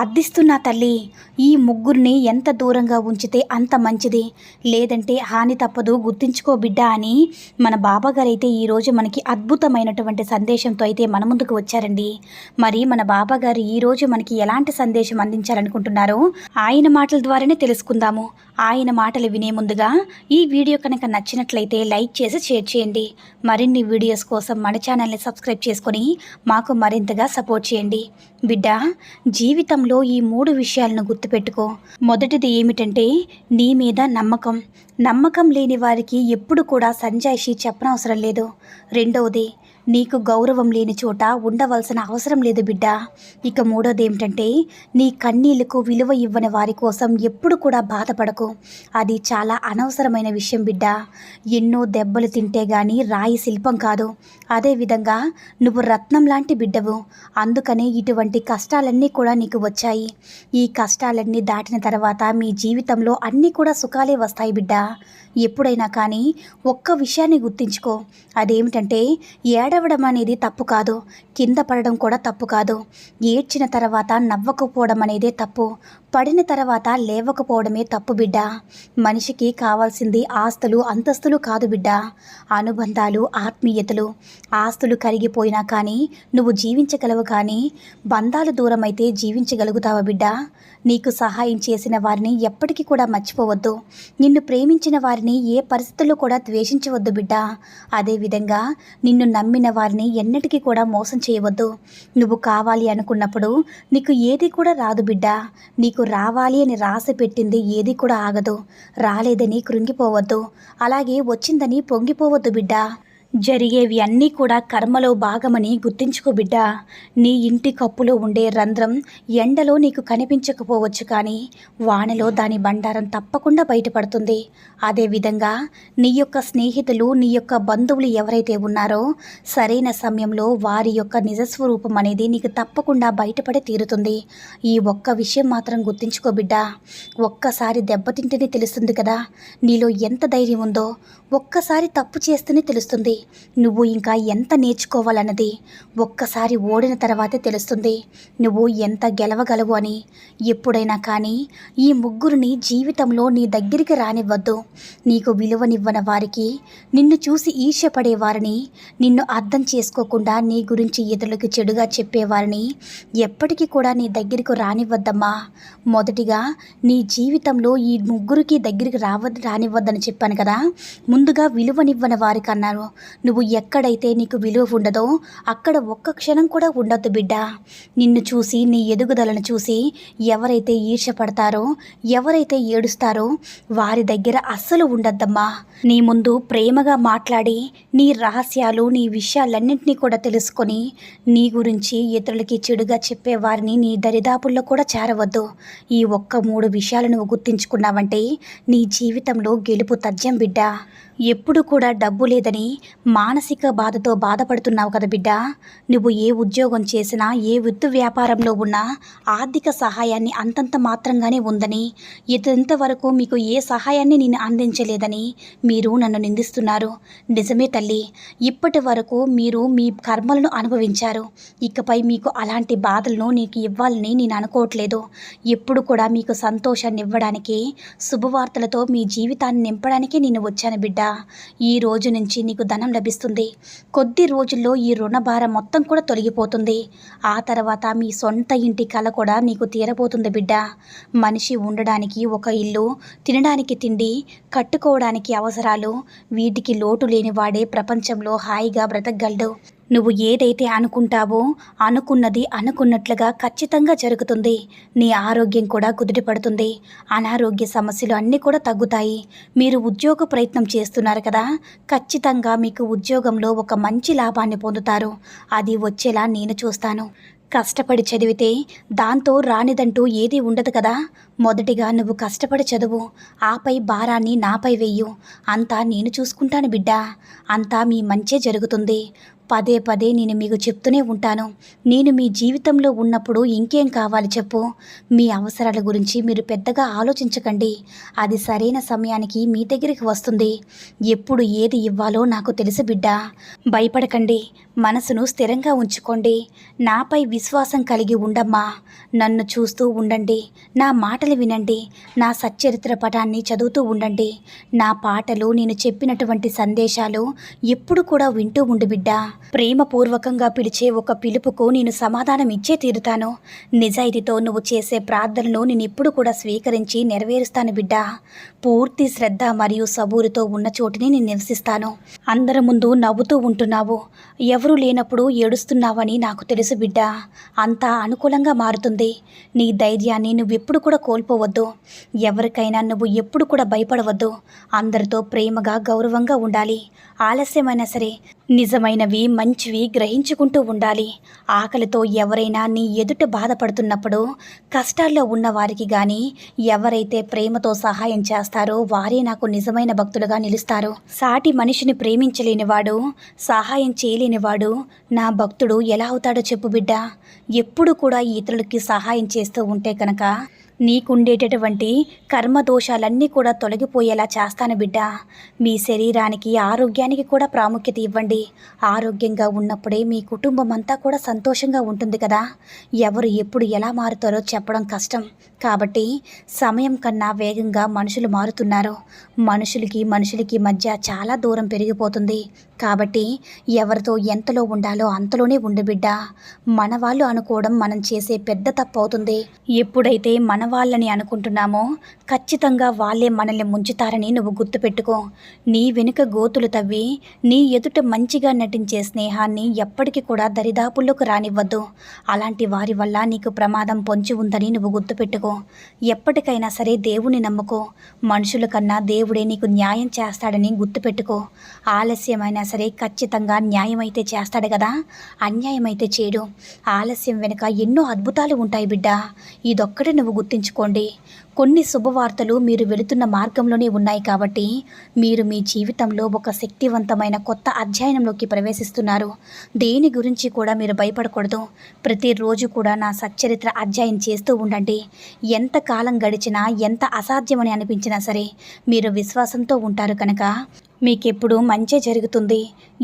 అద్దిస్తున్న తల్లి ఈ ముగ్గురిని ఎంత దూరంగా ఉంచితే అంత మంచిది. లేదంటే హాని తప్పదు గుర్తించుకో బిడ్డ అని మన బాబాగారు అయితే ఈరోజు మనకి అద్భుతమైనటువంటి సందేశంతో అయితే మన ముందుకు వచ్చారండి. మరి మన బాబాగారు ఈరోజు మనకి ఎలాంటి సందేశం అందించాలనుకుంటున్నారో ఆయన మాటల ద్వారానే తెలుసుకుందాము. ఆయన మాటలు వినే ముందుగా ఈ వీడియో కనుక నచ్చినట్లయితే లైక్ చేసి షేర్ చేయండి. మరిన్ని వీడియోస్ కోసం మన ఛానల్ని సబ్స్క్రైబ్ చేసుకొని మాకు మరింతగా సపోర్ట్ చేయండి. బిడ్డ జీవితంలో ఈ మూడు విషయాలను గుర్తుపెట్టుకో. మొదటిది ఏమిటంటే నీ మీద నమ్మకం. నమ్మకం లేని వారికి ఎప్పుడు కూడా సంజాయిషి చెప్పనవసరం లేదు. రెండవది నీకు గౌరవం లేని చోట ఉండవలసిన అవసరం లేదు బిడ్డ. ఇక మూడోది ఏమిటంటే నీ కన్నీళ్ళకు విలువ ఇవ్వని వారి కోసం ఎప్పుడు కూడా బాధపడకు. అది చాలా అనవసరమైన విషయం బిడ్డ. ఎన్నో దెబ్బలు తింటే గాని రాయి శిల్పం కాదు. అదేవిధంగా నువ్వు రత్నం లాంటి బిడ్డవు. అందుకనే ఇటువంటి కష్టాలన్నీ కూడా నీకు వచ్చాయి. ఈ కష్టాలన్నీ దాటిన తర్వాత మీ జీవితంలో అన్నీ కూడా సుఖాలే వస్తాయి బిడ్డ. ఎప్పుడైనా కానీ ఒక్క విషయాన్ని గుర్తించుకో. అదేమిటంటే ఏడవడం అనేది తప్పు కాదు. కింద పడడం కూడా తప్పు కాదు. ఏడ్చిన తర్వాత నవ్వకపోవడం అనేదే తప్పు. పడిన తర్వాత లేవకపోవడమే తప్పు బిడ్డ. మనిషికి కావాల్సింది ఆస్తులు అంతస్తులు కాదు బిడ్డ. అనుబంధాలు ఆత్మీయతలు. ఆస్తులు కరిగిపోయినా కానీ నువ్వు జీవించగలవు కానీ బంధాలు దూరమైతే జీవించగలుగుతావా బిడ్డ? నీకు సహాయం చేసిన వారిని ఎప్పటికీ కూడా మర్చిపోవద్దు. నిన్ను ప్రేమించిన వారిని ఏ పరిస్థితుల్లో కూడా ద్వేషించవద్దు బిడ్డ. అదేవిధంగా నిన్ను నమ్మిన వారిని ఎన్నటికీ కూడా మోసం చేయవద్దు. నువ్వు కావాలి అనుకున్నప్పుడు నీకు ఏది కూడా రాదు బిడ్డ. నీకు రావాలి అని రాసి పెట్టింది ఏది కూడా ఆగదు. రాలేదని కృంగిపోవద్దు. అలాగే వచ్చిందని పొంగిపోవద్దు బిడ్డ. జరిగేవి అన్నీ కూడా కర్మలో భాగమని గుర్తించుకో బిడ్డ. నీ ఇంటి కప్పులో ఉండే రంధ్రం ఎండలో నీకు కనిపించకపోవచ్చు కానీ వానలో దాని బండారం తప్పకుండా బయటపడుతుంది. అదేవిధంగా నీ యొక్క స్నేహితులు నీ యొక్క బంధువులు ఎవరైతే ఉన్నారో సరైన సమయంలో వారి యొక్క నిజస్వరూపం అనేది నీకు తప్పకుండా బయటపడి తీరుతుంది. ఈ ఒక్క విషయం మాత్రం గుర్తించుకో బిడ్డ. ఒక్కసారి దెబ్బతింటేనే తెలుస్తుంది కదా నీలో ఎంత ధైర్యం ఉందో. ఒక్కసారి తప్పు చేస్తేనే తెలుస్తుంది. నువ్వు ఇంకా ఎంత నేర్చుకోవాలన్నది ఒక్కసారి ఓడిన తర్వాతే తెలుస్తుంది. నువ్వు ఎంత గెలవగలవు అని. ఎప్పుడైనా కానీ ఈ ముగ్గురిని జీవితంలో నీ దగ్గరికి రానివ్వద్దు. నీకు విలువనివ్వని వారికి నిన్ను చూసి ఈర్ష్యపడే వారిని నిన్ను అర్థం చేసుకోకుండా నీ గురించి ఇతరులకు చెడుగా చెప్పేవారిని ఎప్పటికీ కూడా నీ దగ్గరకు రానివ్వద్దమ్మా. మొదటిగా నీ జీవితంలో ఈ ముగ్గురికి దగ్గరికి రావద్దు రానివ్వద్దని చెప్పాను కదా. ముందుగా విలువనివ్వని వారికి అన్నారు నువ్వు ఎక్కడైతే నీకు విలువ ఉండదో అక్కడ ఒక్క క్షణం కూడా ఉండొద్దు బిడ్డ. నిన్ను చూసి నీ ఎదుగుదలను చూసి ఎవరైతే ఈర్షపడతారో ఎవరైతే ఏడుస్తారో వారి దగ్గర అస్సలు ఉండద్దమ్మా. నీ ముందు ప్రేమగా మాట్లాడి నీ రహస్యాలు నీ విషయాలన్నింటినీ కూడా తెలుసుకొని నీ గురించి ఇతరులకి చెడుగా చెప్పేవారిని నీ దరిదాపుల్లో కూడా చేరవద్దు. ఈ ఒక్క మూడు విషయాలు నువ్వు గుర్తించుకున్నావంటే నీ జీవితంలో గెలుపు తథ్యం బిడ్డ. ఎప్పుడు కూడా డబ్బు లేదని మానసిక బాధతో బాధపడుతున్నావు కదా బిడ్డ. నువ్వు ఏ ఉద్యోగం చేసినా ఏ వృత్తి వ్యాపారంలో ఉన్నా ఆర్థిక సహాయాన్ని అంతంత మాత్రంగానే ఉందని ఇంతవరకు మీకు ఏ సహాయాన్ని నేను అందించలేదని మీరు నన్ను నిందిస్తున్నారు. నిజమే తల్లి ఇప్పటి వరకు మీరు మీ కర్మలను అనుభవించారు. ఇకపై మీకు అలాంటి బాధలను నీకు ఇవ్వాలని నేను అనుకోవట్లేదు. ఎప్పుడు కూడా మీకు సంతోషాన్ని ఇవ్వడానికి శుభవార్తలతో మీ జీవితాన్ని నింపడానికి నేను వచ్చాను బిడ్డ. ఈ రోజు నుంచి నీకు ధనం లభిస్తుంది. కొద్ది రోజుల్లో ఈ రుణభారం మొత్తం కూడా తొలగిపోతుంది. ఆ తర్వాత మీ సొంత ఇంటి కల కూడా నీకు తీరబోతుంది బిడ్డ. మనిషి ఉండడానికి ఒక ఇల్లు తినడానికి తిండి కట్టుకోవడానికి అవసరాలు వీటికి లోటు లేనివాడే ప్రపంచంలో హాయిగా బ్రతకగలడు. నువ్వు ఏదైతే అనుకుంటావో అనుకున్నది అనుకున్నట్లుగా ఖచ్చితంగా జరుగుతుంది. నీ ఆరోగ్యం కూడా కుదుటపడుతుంది అనారోగ్య సమస్యలు అన్నీ కూడా తగ్గుతాయి. మీరు ఉద్యోగ ప్రయత్నం చేస్తున్నారు కదా ఖచ్చితంగా మీకు ఉద్యోగంలో ఒక మంచి లాభాన్ని పొందుతారు. అది వచ్చేలా నేను చూస్తాను. కష్టపడి చదివితే దాంతో రానిదంటూ ఏదీ ఉండదు కదా. మొదటిగా నువ్వు కష్టపడి చదువు. ఆపై భారాన్ని నాపై వెయ్యు అంతా నేను చూసుకుంటాను బిడ్డా. అంతా మీ మంచే జరుగుతుంది. పదే పదే నేను మీకు చెప్తూనే ఉంటాను. నేను మీ జీవితంలో ఉన్నప్పుడు ఇంకేం కావాలి చెప్పు. మీ అవసరాల గురించి మీరు పెద్దగా ఆలోచించకండి. అది సరైన సమయానికి మీ దగ్గరికి వస్తుంది. ఎప్పుడు ఏది ఇవ్వాలో నాకు తెలుసు బిడ్డ. భయపడకండి. మనసును స్థిరంగా ఉంచుకోండి. నాపై విశ్వాసం కలిగి ఉండమ్మా. నన్ను చూస్తూ ఉండండి. నా మాటలు వినండి. నా సచ్చరిత్ర పటాన్ని చదువుతూ ఉండండి. నా పాటలు నేను చెప్పినటువంటి సందేశాలు ఎప్పుడు కూడా వింటూ ఉండు బిడ్డా. ప్రేమపూర్వకంగా పిలిచే ఒక పిలుపుకు నేను సమాధానం ఇచ్చే తీరుతాను. నిజాయితీతో నువ్వు చేసే ప్రార్థనలు నేను ఎప్పుడు కూడా స్వీకరించి నెరవేరుస్తాను బిడ్డ. పూర్తి శ్రద్ధ మరియు సబూరుతో ఉన్న చోటుని నేను నివసిస్తాను. అందరి ముందు నవ్వుతూ ఉంటున్నావు. ఎవరూ లేనప్పుడు ఏడుస్తున్నావని నాకు తెలుసు బిడ్డ. అంతా అనుకూలంగా మారుతుంది. నీ ధైర్యాన్ని నువ్వు ఎప్పుడు కూడా కోల్పోవద్దు. ఎవరికైనా నువ్వు ఎప్పుడు కూడా భయపడవద్దు. అందరితో ప్రేమగా గౌరవంగా ఉండాలి. ఆలస్యమైనా సరే నిజమైనవి మంచివి గ్రహించుకుంటూ ఉండాలి. ఆకలితో ఎవరైనా నీ ఎదుట బాధపడుతున్నప్పుడు కష్టాల్లో ఉన్నవారికి కానీ ఎవరైతే ప్రేమతో సహాయం చేస్తారో వారే నాకు నిజమైన భక్తులుగా నిలుస్తారు. సాటి మనిషిని ప్రేమించలేనివాడు సహాయం చేయలేనివాడు నా భక్తుడు ఎలా అవుతాడో చెప్పు బిడ్డ. ఎప్పుడు కూడా ఇతరులకి సహాయం చేస్తూ ఉంటే కనుక నీకుండేటటువంటి కర్మ దోషాలన్నీ కూడా తొలగిపోయేలా చేస్తాను బిడ్డ. మీ శరీరానికి ఆరోగ్యానికి కూడా ప్రాముఖ్యత ఇవ్వండి. ఆరోగ్యంగా ఉన్నప్పుడే మీ కుటుంబం అంతా కూడా సంతోషంగా ఉంటుంది కదా. ఎవరు ఎప్పుడు ఎలా మారుతారో చెప్పడం కష్టం. కాబట్టి సమయం కన్నా వేగంగా మనుషులు మారుతున్నారు. మనుషులకి మనుషులకి మధ్య చాలా దూరం పెరిగిపోతుంది. కాబట్టి ఎవరితో ఎంతలో ఉండాలో అంతలోనే ఉండు బిడ్డ. మన వాళ్ళు అనుకోవడం మనం చేసే పెద్ద తప్పు అవుతుంది ఎప్పుడైతే మన వాళ్ళని అనుకుంటున్నామో ఖచ్చితంగా వాళ్ళే మనల్ని ముంచుతారని నువ్వు గుర్తుపెట్టుకో. నీ వెనుక గోతులు తవ్వి నీ ఎదుట మంచిగా నటించే స్నేహాన్ని ఎప్పటికీ కూడా దరిదాపుల్లోకి రానివ్వద్దు. అలాంటి వారి వల్ల నీకు ప్రమాదం పొంచి ఉందని నువ్వు గుర్తుపెట్టుకో. ఎప్పటికైనా సరే దేవుని నమ్ముకో. మనుషుల కన్నా దేవుడే నీకు న్యాయం చేస్తాడని గుర్తుపెట్టుకో. ఆలస్యమైన సరే ఖచ్చితంగా న్యాయం అయితే చేస్తాడు కదా. అన్యాయం అయితే చేయడు. ఆలస్యం వెనుక ఎన్నో అద్భుతాలు ఉంటాయి బిడ్డ. ఇదొక్కటి నువ్వు గుర్తుంచుకోండి. కొన్ని శుభవార్తలు మీరు వెళుతున్న మార్గంలోనే ఉన్నాయి కాబట్టి మీరు మీ జీవితంలో ఒక శక్తివంతమైన కొత్త అధ్యయనంలోకి ప్రవేశిస్తున్నారు. దేని గురించి కూడా మీరు భయపడకూడదు. ప్రతిరోజు కూడా నా సచ్చరిత్ర అధ్యయనం చేస్తూ ఉండండి. ఎంత కాలం గడిచినా ఎంత అసాధ్యమని అనిపించినా సరే మీరు విశ్వాసంతో ఉంటారు కనుక మీకెప్పుడు మంచి జరుగుతుంది.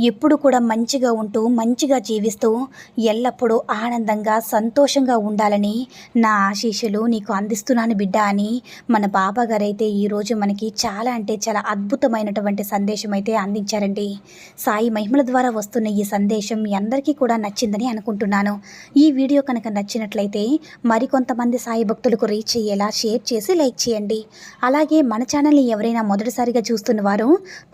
ఎప్పుడు కూడా మంచిగా ఉంటూ మంచిగా జీవిస్తూ ఎల్లప్పుడూ ఆనందంగా సంతోషంగా ఉండాలని నా ఆశీస్సులు నీకు అందిస్తున్నాను బిడ్డ అని మన బాబా గారైతే ఈరోజు మనకి చాలా అంటే చాలా అద్భుతమైనటువంటి సందేశం అయితే అందించారండి. సాయి మహిమల ద్వారా వస్తున్న ఈ సందేశం మీ అందరికీ కూడా నచ్చిందని అనుకుంటున్నాను. ఈ వీడియో కనుక నచ్చినట్లయితే మరికొంతమంది సాయి భక్తులకు రీచ్ అయ్యేలా షేర్ చేసి లైక్ చేయండి. అలాగే మన ఛానల్ని ఎవరైనా మొదటిసారిగా చూస్తున్నవారు